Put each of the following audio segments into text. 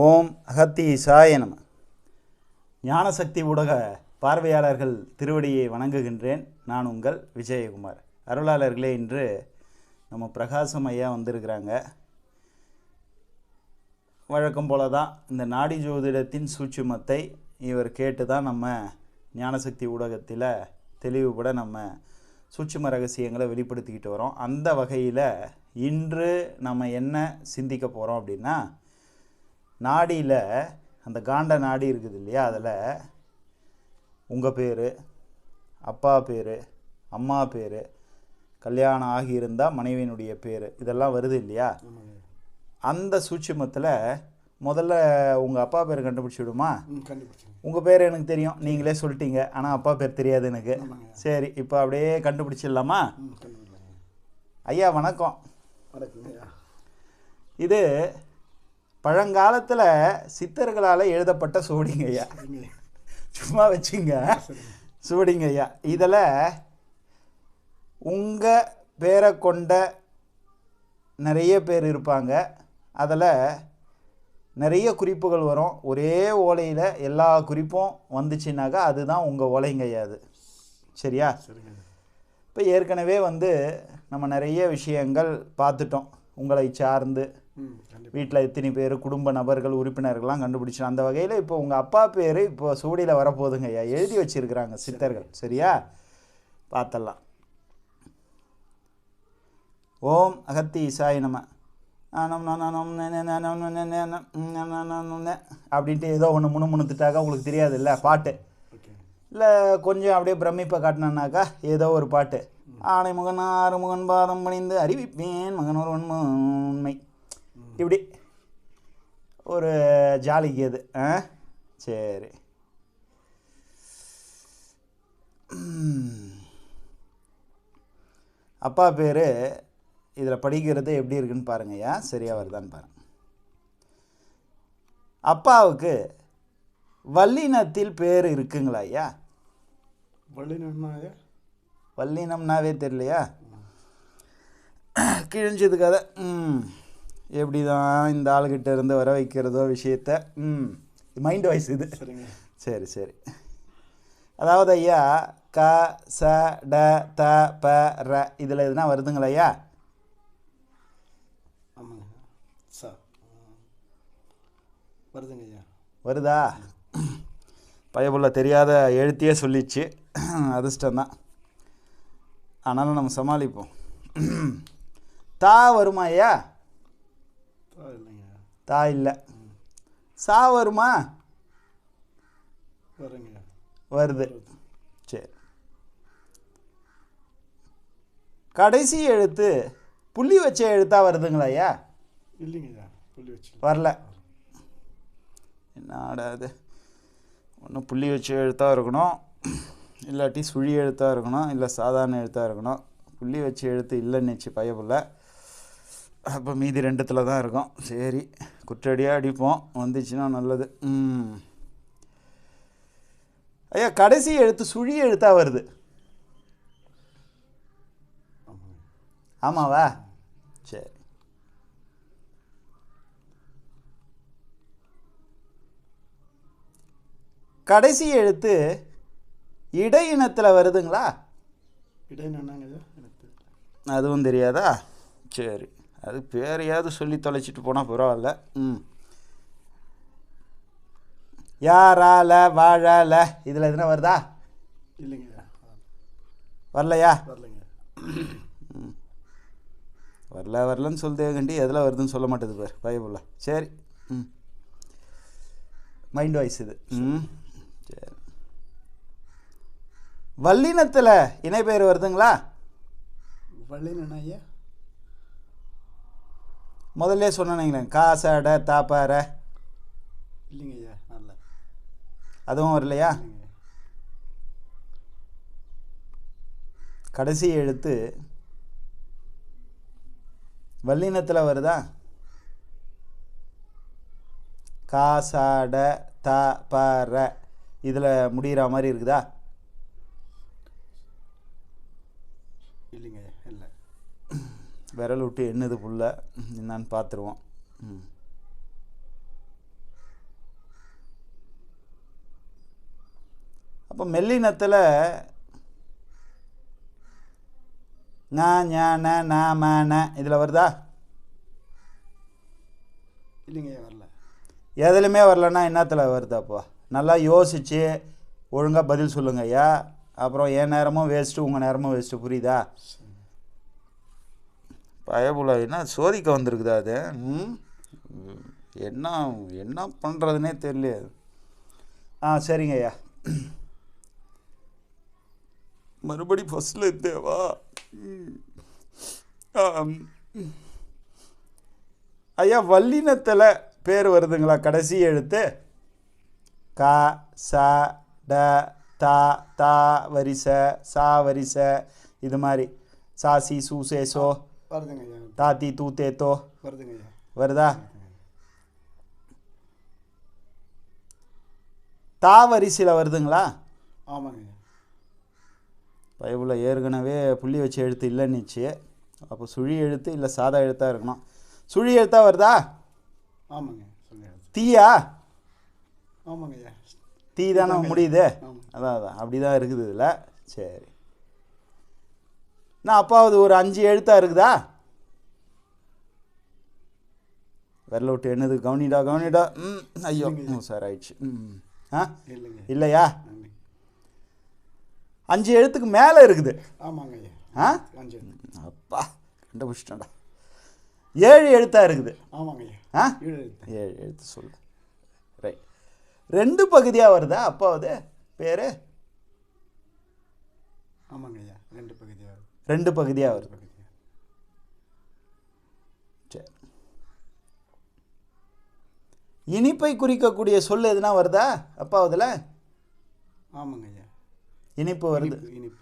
ஓம் அகத்தி சாயனம் நம. ஞானசக்தி ஊடக பார்வையாளர்கள் திருவடியை வணங்குகின்றேன். நான் உங்கள் விஜயகுமார். அருளாளர்களே இன்று நம்ம பிரகாசம் ஐயா வந்திருக்கிறாங்க. வழக்கம் போல தான் இந்த நாடி ஜோதிடத்தின் சூட்சுமத்தை இவர் கேட்டு தான் நம்ம ஞானசக்தி ஊடகத்தில் தெளிவுபட நம்ம சூட்சும ரகசியங்களை வெளிப்படுத்திக்கிட்டு வரோம். அந்த வகையில் இன்று நம்ம என்ன சிந்திக்க போகிறோம் அப்படின்னா நாடியில் அந்த காண்ட நாடி இருக்குது இல்லையா அதில் உங்கள் பேர் அப்பா பேர் அம்மா பேர் கல்யாணம் ஆகியிருந்தால் மனைவியினுடைய பேர் இதெல்லாம் வருது இல்லையா? அந்த சூட்சுமத்தில் முதல்ல உங்கள் அப்பா பேர் கண்டுபிடிச்சி விடுமா? உங்கள் பேர் எனக்கு தெரியும் நீங்களே சொல்லிட்டீங்க ஆனால் அப்பா பேர் தெரியாது எனக்கு. சரி இப்போ அப்படியே கண்டுபிடிச்சிடலாமா? ஐயா வணக்கம். இது பழங்காலத்தில் சித்தர்களால் எழுதப்பட்ட சுவடிங்க ஐயா. சரிங்க சும்மா வச்சுங்க. சுவடிங்க ஐயா. இதில் உங்கள் பேரை கொண்ட நிறைய பேர் இருப்பாங்க. அதில் நிறைய குறிப்புகள் வரும். ஒரே ஓலையில் எல்லா குறிப்பும் வந்துச்சுனாக்கா அதுதான் உங்கள் ஓலைங்க ஐயா அது. சரியா. இப்போ ஏற்கனவே வந்து நம்ம நிறைய விஷயங்கள் பார்த்துட்டோம். உங்களை சார்ந்து வீட்டில் எத்தனை பேர் குடும்ப நபர்கள் உறுப்பினர்கள்லாம் கண்டுபிடிச்சோம் அந்த வகையில் இப்போ உங்கள் அப்பா பேர் இப்போ சூடியில் வரப்போகுதுங்க ஐயா. எழுதி வச்சிருக்கிறாங்க சித்தர்கள். சரியா? பார்த்தலாம் ஓம் அகத்தி இசாய் நம. அப்படின்ட்டு ஏதோ ஒன்று முணுமுணுத்துட்டாக்கா உங்களுக்கு தெரியாது இல்லை பாட்டு இல்லை கொஞ்சம் அப்படியே பிரமிப்பை காட்டினாக்கா ஏதோ ஒரு பாட்டு. ஆனை முகன் ஆறு முகன் பாதம் பணிந்து அறிவிப்பேன் மகன் ஒருவன் உண்மை. இப்படி. ஒரு ஜாலிக்கு அது ஆ? சரி. அப்பா பேர் இதில் படிக்கிறது எப்படி இருக்குன்னு பாருங்கய்யா சரியாக வருதான்னு பாருங்க. அப்பாவுக்கு வல்லினத்தில் பேர் இருக்குங்களா ஐயா? ஐயா வல்லினம்னாவே தெரியலையா? கிழிஞ்சது கதை. ம். எப்படி தான் இந்த ஆளுகிட்ட இருந்து வர வைக்கிறதோ விஷயத்த ம் மைண்ட் வாய்ஸ் இது. சரிங்க. சரி சரி. அதாவது ஐயா க ச ட த ப ர இதில் எதுனா வருதுங்களா ஐயா? ஆமாங்க. சா ம். வருதுங்க ஐயா. வருதா? பயபுள்ள தெரியாத எழுத்தியே சொல்லிச்சு. அதிர்ஷ்டம்தான் ஆனாலும் நம்ம சமாளிப்போம். தா வருமா ஐயா? தா இல்லை. சா வருமா? வருது. சரி. கடைசி எழுத்து புள்ளி வச்ச எழுத்தா வருதுங்களா ஐயா? புள்ளி வச்சு வரல. என்னடா அது ஒன்று புள்ளி வச்ச எழுத்தாக இருக்கணும். இல்லாட்டி சுழி எழுத்தாக இருக்கணும். இல்லை சாதாரண எழுத்தாக இருக்கணும். புள்ளி வச்ச எழுத்து இல்லைன்னுச்சு பயப்புள்ள அப்போ மீதி ரெண்டுத்தில் தான் இருக்கும். சரி குற்றடியாக அடிப்போம். வந்துச்சுன்னா நல்லது. ம். ஐயா கடைசி எழுத்து சுழி எழுத்தாக வருது. ஆமாவா? சரி. கடைசி எழுத்து இடையினத்தில் வருதுங்களா? இடையினாங்க அதுவும் தெரியாதா? சரி. அது பேரையாவது சொல்லி தொலைச்சிட்டு போனால் பரவாயில்ல. ம். யாரால வாழால? இதில் எதுனா வருதா? இல்லைங்க. வரலையா? வரலைங்க. வரல வரலன்னு சொல்லுதேகண்டி எதில் வருதுன்னு சொல்ல மாட்டேது பார் பயபுள்ள சரி. ம். மைண்ட் வாய்ஸ் இது. ம். சரி. வல்லினத்தில் இணைப்பெயர் வருதுங்களா? வள்ளினா ஐயா? முதல்ல சொன்னீங்களே காசட தாப்பார இல்லைங்க ஐயா நல்ல அதுவும் வரலையா. கடைசி எழுத்து வல்லினத்தில் வருதா? காசாட த ப ர. இதில் முடிகிற மாதிரி இருக்குதா? இல்லைங்க இல்லை. விரல் விட்டு எண்ணுது புள்ள. என்னான்னு பார்த்துருவோம் ம். அப்போ மெல்லினத்தில் நா ஞான நா மேன இதில் வருதா? இல்லைங்க வரல. எதுலையுமே வரலன்னா என்னத்தில் வருதாப்பா நல்லா யோசிச்சு ஒழுங்காக பதில் சொல்லுங்க ஐயா. அப்புறம் என் நேரமும் வேஸ்ட்டு உங்கள் நேரமும் வேஸ்ட்டு புரியுதா? சரிங்க பயபுல என்ன சோதிக்க வந்திருக்குதா அது. என்ன என்ன பண்ணுறதுனே தெரியல ஆ சரிங்க ஐயா. மறுபடி ஃபஸ்ட்டில் இருந்தேவா. ஐயா வல்லினத்தில் பேர் வருதுங்களா? கடைசி எழுத்து. க ச ட தா தா வரிசை சா வரிசை இது மாதிரி. சா சி சூ சே சோ. வருதுங்க ஐயா. தாத்தி தூ தே. தோ வருதுங்க ஐயா. வருதா? தா வரிசையில் வருதுங்களா? ஆமாங்க பைபிளில் ஏற்கனவே புள்ளி வச்ச எழுத்து இல்லைன்னுச்சு அப்போ சுழி எழுத்து இல்லை சாதா எழுத்தாக இருக்கணும். சுழி எழுத்தா வருதா? ஆமாங்க தீயா? ஆமாங்க தீ தானே முடியுது? அதான் அதான். அப்படி தான் இருக்குது இதில். சரி. நான் அப்பாவது ஒரு அஞ்சு எழுத்தா இருக்குதா? விரல விட்டு என்னது? கவனிடா கவனிடா. ம் ஐயோ. சார் ஆயிடுச்சு. ம் ஆ? இல்லையா? அஞ்சு எழுத்துக்கு மேலே இருக்குது. ஆமாங்க ஐயா. ஆ? அப்பா கண்டுபிடிச்சிட்டேன்டா. ஏழு எழுத்தா இருக்குது. ஆமாங்க ஐயா. ஆ? ஏழு எழுத்து. சொல்லு. ரைட் ரெண்டு பகுதியாக வருதா? அப்பாவது. பேர்? ஆமாங்க ஐயா. ரெண்டு பகுதியாக ரெண்டு பகுதியாக வருது. சரி. இனிப்பை குறிக்கக்கூடிய சொல் எதுனா வருதா? அப்பாவதுல ஆமாங்க ஐயா. இனிப்பு வருது. இனிப்பு.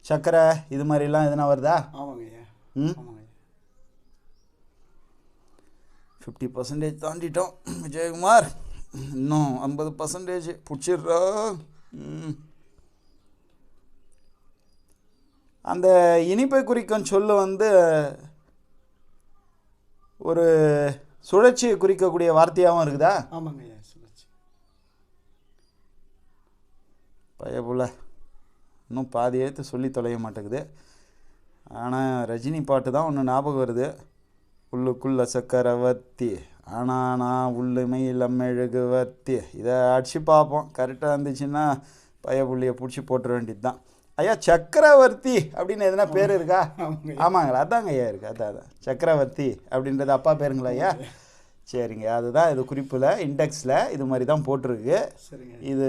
சர்க்கரை இது மாதிரிலாம் எதுனா வருதா? ஆமாங்க ஐயா. ம்? ஃபிஃப்டி பர்சன்டேஜ் தாண்டிட்டோம். விஜயகுமார். இன்னும் ஐம்பது பர்சன்டேஜ் பிடிச்சிடுறா. அந்த இனிப்பை குறிக்கும் சொல்லு வந்து ஒரு சுழற்சியை குறிக்கக்கூடிய வார்த்தையாகவும் இருக்குதா? ஆமாங்க சுழற்சி. பயப்புல இன்னும் பாதி எழுத்து சொல்லி தொலைய மாட்டேங்குது. ஆனால் ரஜினி பாட்டு தான் ஒன்று ஞாபகம் வருது. உள்ளுக்குள்ள சக்கரவர்த்தி ஆனால் நான் உள்ளுமையில் மெழுகுவர்த்தி இதை அடிச்சு பார்ப்போம். கரெக்டாக இருந்துச்சுன்னா பயப்புள்ளியை பிடிச்சி போட்டுற வேண்டியது தான் ஐயா சக்கரவர்த்தி அப்படின்னு எதுனா பேர் இருக்கா? ஆமாங்களா? அதாங்க ஐயா இருக்குது அதான் அதான். சக்கரவர்த்தி அப்படின்றது அப்பா பேருங்களா ஐயா? சரிங்க. அதுதான் இது குறிப்பில் இண்டெக்ஸில் இது மாதிரி தான் போட்டிருக்கு. இது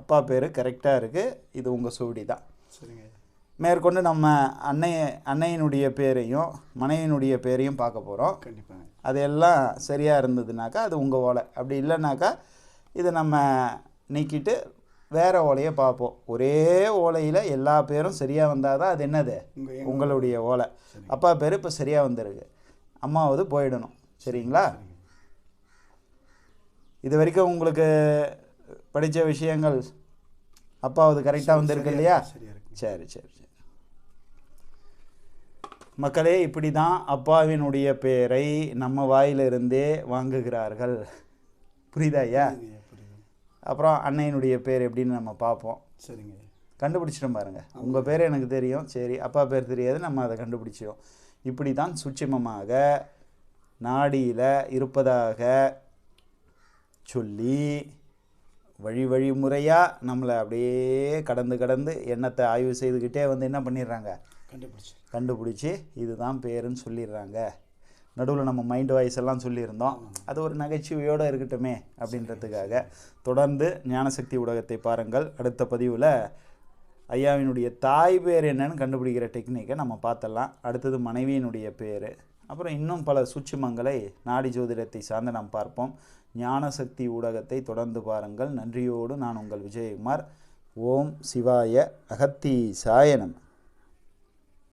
அப்பா பேர் கரெக்டாக இருக்குது இது உங்கள் சுவடி தான் சரிங்க மேற்கொண்டு நம்ம அன்னைய அன்னையினுடைய பேரையும் மனைவியினுடைய பேரையும் பார்க்க போகிறோம் கண்டிப்பாங்க அதெல்லாம் சரியாக இருந்ததுனாக்கா அது உங்கள் ஓலை. அப்படி இல்லைனாக்கா இதை நம்ம நீக்கிட்டு வேறு ஓலையை பார்ப்போம். ஒரே ஓலையில் எல்லா பேரும் சரியாக வந்தால் தான் அது என்னது? உங்களுடைய ஓலை. அப்பா பேர் இப்போ சரியாக வந்திருக்கு. அம்மாவது போயிடணும். சரிங்களா? சரிங்க. இது வரைக்கும் உங்களுக்கு படித்த விஷயங்கள் அப்பாவது கரெக்டாக வந்திருக்கு இல்லையா? சரி சரி சரி. மக்களே இப்படி தான் அப்பாவினுடைய பெயரை நம்ம வாயிலிருந்தே வாங்குகிறார்கள். புரியுதா ஐயா? அப்புறம் அன்னையினுடைய பேர் எப்படின்னு நம்ம பார்ப்போம். சரிங்க. ஐயா கண்டுபிடிச்சிட்டோம் பாருங்க. உங்கள் பேர் எனக்கு தெரியும். சரி அப்பா பேர் தெரியாது. நம்ம அதை கண்டுபிடிச்சோம் இப்படி தான் சூட்சுமமாக நாடியில் இருப்பதாக சொல்லி வழி வழி முறையாக நம்மளை அப்படியே கடந்து கடந்து எண்ணத்தை ஆய்வு செய்துக்கிட்டே வந்து என்ன பண்ணிடுறாங்க? கண்டுபிடிச்சு கண்டுபிடிச்சி இதுதான் பேருன்னு சொல்லிடுறாங்க. நடுவில் நம்ம மைண்ட் வாய்ஸ் எல்லாம் சொல்லியிருந்தோம். அது ஒரு நகைச்சுவையோடு இருக்கட்டுமே அப்படின்றதுக்காக. தொடர்ந்து ஞானசக்தி ஊடகத்தை பாருங்கள். அடுத்த பதிவில் ஐயாவினுடைய தாய் பேர் என்னன்னு கண்டுபிடிக்கிற டெக்னிக்கை நம்ம பார்த்தலாம் அடுத்தது மனைவியினுடைய பேர். அப்புறம் இன்னும் பல சூட்சுமங்களை நாடி ஜோதிடத்தை சார்ந்து நாம் பார்ப்போம். ஞானசக்தி ஊடகத்தை தொடர்ந்து பாருங்கள். நன்றியோடு நான் உங்கள் விஜயகுமார். ஓம் சிவாய அகத்தி சாயனம்